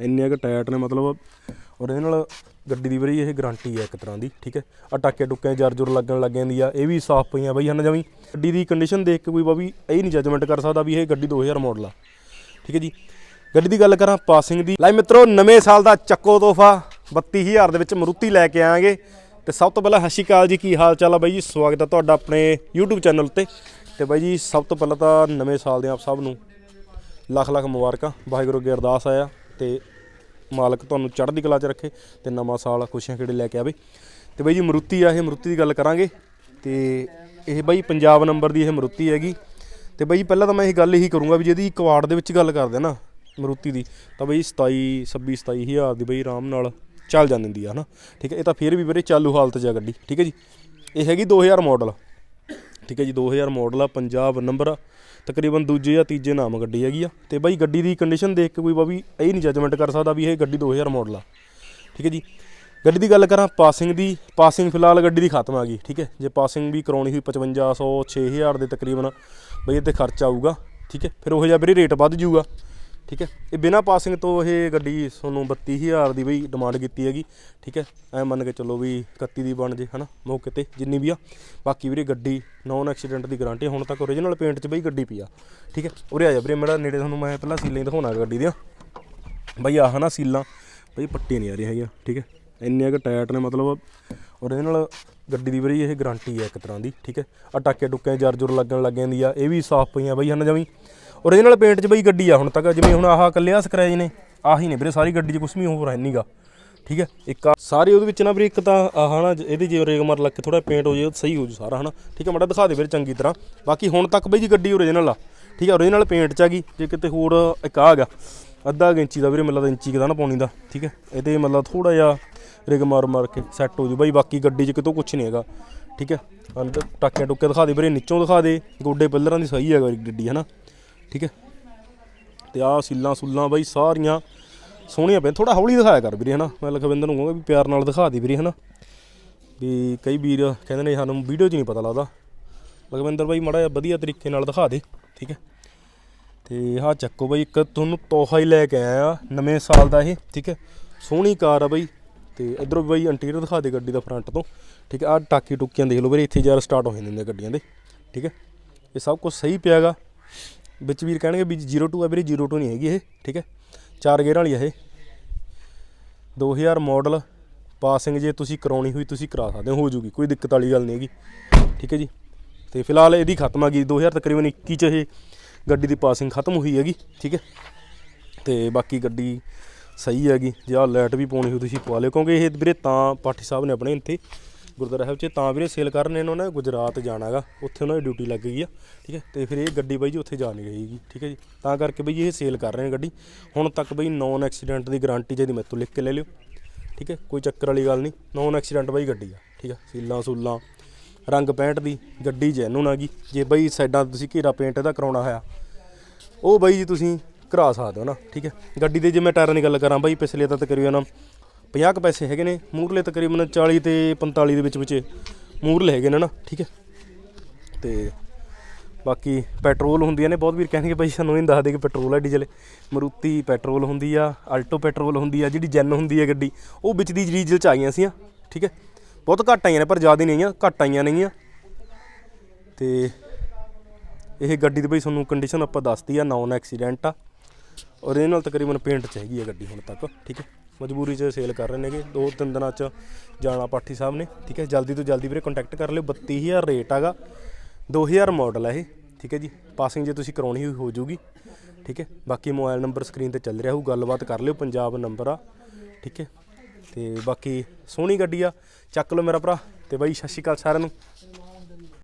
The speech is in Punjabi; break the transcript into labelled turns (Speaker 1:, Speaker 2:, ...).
Speaker 1: ਇੰਨੇ ਕੁ ਟਾਇਟ ਨੇ, ਮਤਲਬ ਔਰ ਇਹਦੇ ਨਾਲ ਗੱਡੀ ਦੀ ਵੀਰੇ ਇਹ ਗਾਰੰਟੀ ਹੈ ਇੱਕ ਤਰ੍ਹਾਂ ਦੀ, ਠੀਕ ਹੈ? ਆ ਟਾਕੇ ਟੁੱਕੇ ਜਰ ਜੁਰ ਲੱਗਣ ਲੱਗ ਜਾਂਦੀ ਆ, ਇਹ ਵੀ ਸਾਫ਼ ਪਈਆਂ ਬਈ ਹਨ ਜਮੀ। ਗੱਡੀ ਦੀ ਕੰਡੀਸ਼ਨ ਦੇਖ ਕੇ ਕੋਈ ਬਾਬੀ ਇਹ ਨਹੀਂ ਜੱਜਮੈਂਟ ਕਰ ਸਕਦਾ ਵੀ ਇਹ ਗੱਡੀ 2000 ਮਾਡਲ ਆ, ਠੀਕ ਹੈ ਜੀ? ਗੱਡੀ ਦੀ ਗੱਲ ਕਰਾਂ ਪਾਸਿੰਗ ਦੀ। ਲਾਈ ਮਿੱਤਰੋ, ਨਵੇਂ ਸਾਲ ਦਾ ਚੱਕੋ ਤੋਹਫਾ 32000 ਦੇ ਵਿੱਚ ਮਰੂਤੀ ਲੈ ਕੇ ਆਵਾਂਗੇ। ਤੇ ਸਭ ਤੋਂ ਪਹਿਲਾਂ ਸਤਿ ਸ਼੍ਰੀ ਅਕਾਲ ਜੀ, ਕੀ ਹਾਲ ਚਾਲ ਆ ਬਾਈ ਜੀ? ਸਵਾਗਤ ਹੈ ਤੁਹਾਡਾ ਆਪਣੇ YouTube ਚੈਨਲ 'ਤੇ। ਤੇ ਬਾਈ ਜੀ, ਸਭ ਤੋਂ ਪਹਿਲਾਂ ਤਾਂ ਨਵੇਂ ਸਾਲ ਦੇ ਆਪ ਸਭ ਨੂੰ ਲੱਖ ਲੱਖ ਮੁਬਾਰਕਾਂ। ਵਾਹਿਗੁਰੂ ਅੱਗੇ ਅਰਦਾਸ ਆਇਆ ਤੇ ਮਾਲਕ ਤੁਹਾਨੂੰ ਚੜ੍ਹਦੀ ਕਲਾ 'ਚ ਰੱਖੇ ਤੇ ਨਵਾਂ ਸਾਲ ਖੁਸ਼ੀਆਂ ਖੇੜੇ ਲੈ ਕੇ ਆਵੇ। ਤੇ ਬਾਈ ਜੀ ਮਰੂਤੀ ਆ, ਇਹ ਮਰੂਤੀ ਦੀ ਗੱਲ ਕਰਾਂਗੇ। ਤੇ ਇਹ ਬਾਈ ਪੰਜਾਬ ਨੰਬਰ ਦੀ ਇਹ ਮਰੂਤੀ ਹੈਗੀ। ਤੇ ਬਾਈ ਪਹਿਲਾਂ ਤਾਂ ਮੈਂ ਇਹ ਗੱਲ ਇਹੀ ਕਰੂੰਗਾ ਵੀ ਜਿਹਦੀ ਕੁਆੜ ਦੇ ਵਿੱਚ ਗੱਲ ਕਰਦੇ ਨਾ ਮਰੂਤੀ ਦੀ, ਤਾਂ ਬਈ 27 26 27 ਹਜ਼ਾਰ ਦੀ ਬਾਈ ਆਰਾਮ ਨਾਲ ਚੱਲ ਜਾਂ ਦਿੰਦੀ ਆ, ਹਨਾ? ਠੀਕ ਹੈ, ਇਹ ਤਾਂ ਫਿਰ ਵੀ ਵੀਰੇ ਚਾਲੂ ਹਾਲਤ 'ਚ ਆ ਗੱਡੀ, ਠੀਕ ਹੈ ਜੀ। ਇਹ ਹੈਗੀ 2000 ਮਾਡਲ ਠੀਕ ਹੈ ਜੀ 2000 ਮਾਡਲ ਆ, ਪੰਜਾਬ ਨੰਬਰ ਆ। ਤਕਰੀਬਨ ਦੂਜੇ ਜਾਂ ਤੀਜੇ ਨਾਮ ਗੱਡੀ ਹੈਗੀ ਆ। ਤੇ ਬਾਈ ਗੱਡੀ ਦੀ ਕੰਡੀਸ਼ਨ ਦੇਖ ਕੇ ਕੋਈ ਬਾਬੀ ਇਹ ਨਹੀਂ ਜੱਜਮੈਂਟ ਕਰ ਸਕਦਾ ਵੀ ਇਹ ਗੱਡੀ 2000 ਮਾਡਲ ਆ। ਠੀਕ ਹੈ ਜੀ। ਗੱਡੀ ਦੀ ਗੱਲ ਕਰਾਂ ਪਾਸਿੰਗ ਦੀ ਪਾਸਿੰਗ ਫਿਲਹਾਲ ਗੱਡੀ ਦੀ ਖਤਮ ਆ ਗਈ, ਠੀਕ ਹੈ। ਜੇ ਪਾਸਿੰਗ ਵੀ ਕਰਾਉਣੀ ਹੋਈ 5500 6000 ਦੇ ਤਕਰੀਬਨ ਬਈ ਇਹ ਤੇ ਖਰਚਾ ਆਊਗਾ, ਠੀਕ ਹੈ। ਫਿਰ ਉਹ ਜਿਹਾ ਵੀਰੇ ਰੇਟ ਵੱਧ ਜਾਊਗਾ। ਠੀਕ ਹੈ? ਇਹ ਬਿਨਾ ਪਾਸਿੰਗ ਤੋਂ ਇਹ ਗੱਡੀ ਤੁਹਾਨੂੰ 32000 ਦੀ ਬਈ ਡਿਮਾਂਡ ਕੀਤੀ ਹੈਗੀ, ਠੀਕ ਹੈ? ਐ ਮੰਨ ਕੇ ਚੱਲੋ ਵੀ 31 ਦੀ ਬਣ ਜੇ, ਹਨਾ? ਮੌਕੇ ਤੇ ਜਿੰਨੀ ਵੀ ਆ। ਬਾਕੀ ਵੀਰੇ ਗੱਡੀ ਨੌਨ ਐਕਸੀਡੈਂਟ ਦੀ ਗਾਰੰਟੀ ਹੁਣ ਤੱਕ ਓਰੀਜਨਲ ਪੇਂਟ 'ਚ ਬਈ ਗੱਡੀ ਪਈ ਆ, ਠੀਕ ਹੈ? ਉਰੇ ਆ ਜਾ ਵੀਰੇ, ਮੇਰਾ ਨੇੜੇ ਤੁਹਾਨੂੰ ਮੈਂ ਪਹਿਲਾਂ ਸੀਲਾਂ ਹੀ ਦਿਖਾਉਣਾ ਗੱਡੀ ਦੀਆਂ। ਬਈ ਆਹ ਨਾ ਸੀਲਾਂ, ਬਈ ਪੱਟੀਆਂ ਨਹੀਂ ਆ ਰਹੀਆਂ ਹੈਗੀਆਂ, ਠੀਕ ਹੈ? ਇੰਨੇ ਕੁ ਟਾਇਟ ਨੇ, ਮਤਲਬ ਓਰੀਜਨਲ ਗੱਡੀ ਦੀ ਵੀਰੇ ਇਹ ਗਾਰੰਟੀ ਹੈ ਇੱਕ ਤਰ੍ਹਾਂ ਦੀ, ਠੀਕ ਹੈ? ਆ ਟਾਕੇ ਟੁੱਕੇ ਜਰ ਜੁਰ ਲੱਗਣ ਲੱਗ ਜਾਂਦੀ ਆ, ਇਹ ਵੀ ਸਾਫ਼ ਪਈਆਂ ਬਈ, ਹਨ ਜਮੀ? ਓਰੀਜਨਲ ਪੇਂਟ 'ਚ ਬਈ ਗੱਡੀ ਆ ਹੁਣ ਤੱਕ, ਜਿਵੇਂ ਹੁਣ ਆਹ ਕੱਲਿਆ ਸਕ੍ਰੈਚ ਨੇ, ਆਹੀ ਨੇ ਵੀਰੇ, ਸਾਰੀ ਗੱਡੀ 'ਚ ਕੁਝ ਵੀ ਹੋਰ ਹੈ ਨਹੀਂਗਾ ਠੀਕ ਹੈ, ਇੱਕ ਆ ਸਾਰੇ ਉਹਦੇ ਵਿੱਚ ਨਾ ਵੀਰੇ, ਇੱਕ ਤਾਂ ਆਹ ਨਾ ਜ- ਇਹਦੇ ਜੇ ਰੇਗ ਮਾਰ ਲੱਗ ਕੇ ਥੋੜਾ ਪੇਂਟ ਹੋ ਜੇ ਸਹੀ ਹੋ ਜੂ ਸਾਰਾ ਹਨਾ। ਠੀਕ ਹੈ, ਮਾੜਾ ਦਿਖਾ ਦੇ ਵੀਰੇ ਚੰਗੀ ਤਰ੍ਹਾਂ। ਬਾਕੀ ਹੁਣ ਤੱਕ ਬਈ ਜੀ ਗੱਡੀ ਓਰੀਜਨਲ ਆ। ਠੀਕ ਹੈ ਓਰੀਜਨਲ ਪੇਂਟ 'ਚ ਆ ਗਈ। ਜੇ ਕਿਤੇ ਹੋਰ ਇੱਕ ਆ ਗਿਆ, ਅੱਧਾ ਇੰਚੀ ਦਾ ਵੀਰੇ, ਮਤਲਬ ਇੰਚੀ ਕੁ ਦਾ ਨਾ ਪਾਉਣੀ ਦਾ। ਠੀਕ ਹੈ, ਇਹਦੇ ਮਤਲਬ ਥੋੜਾ ਜਿਹਾ ਰਿਗ ਮਾਰ ਮਾਰ ਕੇ ਸੈੱਟ ਹੋ ਜੂ। ਬਾਈ ਬਾਕੀ ਗੱਡੀ 'ਚ ਕਿਤੋਂ ਕੁਝ ਨਹੀਂ ਹੈਗਾ। ਠੀਕ ਹੈ ਅੰਦਰ ਟਾਕਿਆਂ ਟੁੱਕੇ ਦਿਖਾ ਦੇ ਵੀਰੇ, ਨੀਚੋਂ ਦਿਖਾ ਦੇ। ਗੋਡੇ ਪਿੱਲਰਾਂ ਦੀ ਸਹੀ ਹੈਗਾ ਗੱਡੀ, ਹਨਾ। ਠੀਕ ਹੈ? ਤੇ ਆਹ ਸੀਲਾਂ ਸੁੱਲਾਂ ਬਾਈ ਸਾਰੀਆਂ ਸੋਹਣੀਆਂ ਪੈ ਥੋੜਾ ਹੌਲੀ ਦਿਖਾਇਆ ਕਰ ਵੀਰੇ, ਹਨਾ? ਮੈਂ ਲਖਵਿੰਦਰ ਨੂੰ ਕਹਾਂਗਾ ਵੀ ਪਿਆਰ ਨਾਲ ਦਿਖਾ ਦੇ ਵੀਰੇ, ਹਨਾ? ਵੀ ਕਈ ਵੀਰ ਕਹਿੰਦੇ ਨੇ ਸਾਨੂੰ ਵੀਡੀਓ 'ਚ ਨਹੀਂ ਪਤਾ ਲੱਗਦਾ। ਲਖਵਿੰਦਰ ਬਾਈ ਮਾੜਾ ਜਿਹਾ ਵਧੀਆ ਤਰੀਕੇ ਨਾਲ ਦਿਖਾ ਦੇ, ਠੀਕ ਹੈ? ਤੇ ਆਹ ਚੱਕੋ ਬਾਈ, ਇੱਕ ਤੁਹਾਨੂੰ ਤੋਹਫਾ ਹੀ ਲੈ ਕੇ ਆਇਆ ਆ ਨਵੇਂ ਸਾਲ ਦਾ ਇਹ, ਠੀਕ ਹੈ? ਸੋਹਣੀ ਕਾਰ ਆ ਬਾਈ। ਤੇ ਇਧਰੋਂ ਬਾਈ ਇੰਟੀਰੀਅਰ ਦਿਖਾ ਦੇ ਗੱਡੀ ਦਾ ਫਰੰਟ ਤੋਂ, ਠੀਕ ਹੈ? ਆਹ ਟਾਕੀ ਟੁੱਕੀਆਂ ਦੇਖ ਲਓ ਵੀਰੇ, ਇੱਥੇ ਯਾਰ ਸਟਾਰਟ ਹੋ ਜਾਂਦੇ ਨੇ ਗੱਡੀਆਂ ਦੇ, ਠੀਕ ਹੈ? ਇਹ ਸਭ ਕੁਝ ਸਹੀ ਪਿਆਗਾ ਵਿੱਚ ਵੀਰ ਕਹਿਣਗੇ ਵੀ 02 ਆ ਵੀਰੇ 02 ਨਹੀਂ ਹੈਗੀ ਇਹ, ਠੀਕ ਹੈ? ਚਾਰ ਗੇਅਰ ਵਾਲੀ ਆ ਇਹ। 2000 ਮਾਡਲ ਪਾਸਿੰਗ ਜੇ ਤੁਸੀਂ ਕਰਾਉਣੀ ਹੋਈ, ਤੁਸੀਂ ਕਰਾ ਸਕਦੇ ਹੋ ਹੋ ਜੂਗੀ, ਕੋਈ ਦਿੱਕਤ ਵਾਲੀ ਗੱਲ ਨਹੀਂ ਹੈਗੀ, ਠੀਕ ਹੈ ਜੀ? ਤੇ ਫਿਲਹਾਲ ਇਹਦੀ ਖਤਮ ਆ ਗਈ 2000 ਤਕਰੀਬਨ 21 ਚ ਇਹ ਗੱਡੀ ਦੀ ਪਾਸਿੰਗ ਖਤਮ ਹੋਈ ਹੈਗੀ, ਠੀਕ ਹੈ? ਤੇ ਬਾਕੀ ਗੱਡੀ ਸਹੀ ਹੈਗੀ, ਜੇ ਆਹ ਲਾਈਟ ਵੀ ਪਾਉਣੀ ਹੋਈ, ਤੁਸੀਂ ਪਵਾ ਲਿਓ, ਕਿਉਂਕਿ ਇਹ ਵੀਰੇ ਤਾਂ ਪਾਠੀ ਸਾਹਿਬ ਨੇ ਆਪਣੇ ਇੱਥੇ ਗੁਰਦੁਆਰਾ ਸਾਹਿਬ 'ਚ, ਤਾਂ ਵੀਰੇ ਸੇਲ ਕਰਨ ਇਹਨਾਂ ਨੇ ਗੁਜਰਾਤ ਜਾਣਾਗਾ ਉੱਥੇ ਉਹਨਾਂ ਦੀ ਡਿਊਟੀ ਲੱਗ ਗਈ ਆ, ਠੀਕ ਹੈ? ਤੇ ਫਿਰ ਇਹ ਗੱਡੀ ਬਾਈ ਜੀ ਉੱਥੇ ਜਾ ਨਹੀਂ ਰਹੀ ਠੀਕ ਹੈ ਜੀ? ਤਾਂ ਕਰਕੇ ਬਈ ਇਹ ਸੇਲ ਕਰ ਰਹੇ ਨੇ ਗੱਡੀ। ਹੁਣ ਤੱਕ ਬਈ ਨੌਨ ਐਕਸੀਡੈਂਟ ਦੀ ਗਾਰੰਟੀ ਜਿਹਦੀ ਮੈਥੋਂ ਲਿਖ ਕੇ ਲੈ ਲਿਓ, ਠੀਕ ਹੈ? ਕੋਈ ਚੱਕਰ ਵਾਲੀ ਗੱਲ ਨਹੀਂ ਨੌਨ ਐਕਸੀਡੈਂਟ ਬਾਈ ਗੱਡੀ ਆ, ਠੀਕ ਹੈ? ਸੀਲਾਂ ਸੂਲਾਂ, ਰੰਗ ਪੈਂਟ ਦੀ, ਗੱਡੀ ਜੈਨੂਨ ਆ ਗਈ। ਜੇ ਬਈ ਸਾਈਡਾਂ ਤੁਸੀਂ ਘੇਰਾ ਪੇਂਟ ਇਹਦਾ ਕਰਾਉਣਾ ਹੋਇਆ, ਉਹ ਬਾਈ ਜੀ ਤੁਸੀਂ ਕਰਾ ਸਕਦੇ ਹੋ ਨਾ, ਠੀਕ ਹੈ? ਗੱਡੀ ਦੇ ਜੇ ਮੈਂ ਟਾਇਰਾਂ ਦੀ ਗੱਲ ਕਰਾਂ ਬਾਈ, ਪਿਛਲੇ ਤਾਂ ਤਕਰੀਬਨ 50 ਕੁ ਪੈਸੇ ਹੈਗੇ ਨੇ, ਮੂਰਲੇ ਤਕਰੀਬਨ 40 ਤੇ 45 ਦੇ ਵਿੱਚ ਵਿੱਚ ਮੂਰਲੇ ਹੈਗੇ ਨੇ ਨਾ, ਠੀਕ ਹੈ। ਤੇ ਬਾਕੀ ਪੈਟਰੋਲ ਹੁੰਦੀਆਂ ਨੇ, ਬਹੁਤ ਵੀਰ ਕਹਿੰਦੇ ਬਾਈ ਸਾਨੂੰ ਇਹ ਦੱਸ ਦੇ ਕਿ ਪੈਟਰੋਲ ਹੈ ਡੀਜ਼ਲ। ਮਰੂਤੀ ਪੈਟਰੋਲ ਹੁੰਦੀ ਆ ਆਲਟੋ ਪੈਟਰੋਲ ਹੁੰਦੀ ਆ, ਜਿਹੜੀ ਜੈਨ ਹੁੰਦੀ ਆ ਗੱਡੀ, ਉਹ ਵਿੱਚ ਦੀ ਡੀਜ਼ਲ ਚ ਆਈਆਂ ਗਈਆਂ ਸੀਆਂ, ਠੀਕ ਹੈ। ਬਹੁਤ ਘੱਟ ਆਈਆਂ ਨੇ, ਪਰ ਜ਼ਿਆਦਾ ਨਹੀਂ ਆਈਆਂ, ਘੱਟ ਆਈਆਂ ਨੇਗੀਆਂ। ਤੇ ਇਹ ਗੱਡੀ ਦੀ ਬਈ ਤੁਹਾਨੂੰ ਕੰਡੀਸ਼ਨ ਆਪਾਂ ਦੱਸਦੀ ਆ ਨੌਨ ਐਕਸੀਡੈਂਟ ਆ। ਔਰ ਇਹ ਨਾਲ ਤਕਰੀਬਨ ਪੇਂਟ ਚ ਹੈਗੀ ਆ ਗੱਡੀ ਹੁਣ ਤੱਕ, ਠੀਕ ਹੈ? ਮਜਬੂਰੀ 'ਚ ਸੇਲ ਕਰ ਰਹੇ ਨੇਗੇ ਦੋ ਤਿੰਨ ਦਿਨਾਂ 'ਚ ਜਾਣਾ ਪਾਠੀ ਸਾਹਿਬ ਨੇ, ਠੀਕ ਹੈ? ਜਲਦੀ ਤੋਂ ਜਲਦੀ ਵੀਰੇ ਕੰਟੈਕਟ ਕਰ ਲਿਓ। 32000 ਰੇਟ ਹੈਗਾ। 2000 ਮਾਡਲ ਹੈ ਇਹ, ਠੀਕ ਹੈ ਜੀ? ਪਾਸਿੰਗ ਜੇ ਤੁਸੀਂ ਕਰਾਉਣੀ ਹੋਈ, ਹੋ ਜੂਗੀ ਠੀਕ ਹੈ? ਬਾਕੀ ਮੋਬਾਈਲ ਨੰਬਰ ਸਕਰੀਨ ਤੇ ਚੱਲ ਰਿਹਾ ਹੋਊ। ਗੱਲਬਾਤ ਕਰ ਲਿਓ, ਪੰਜਾਬ ਨੰਬਰ ਆ, ਠੀਕ ਹੈ? ਤੇ ਬਾਕੀ ਸੋਹਣੀ ਗੱਡੀ ਆ। ਚੱਕ ਲਓ ਮੇਰਾ ਭਰਾ। ਤੇ ਬਾਈ, ਸਤਿ ਸ਼੍ਰੀ ਅਕਾਲ ਸਾਰਿਆਂ ਨੂੰ।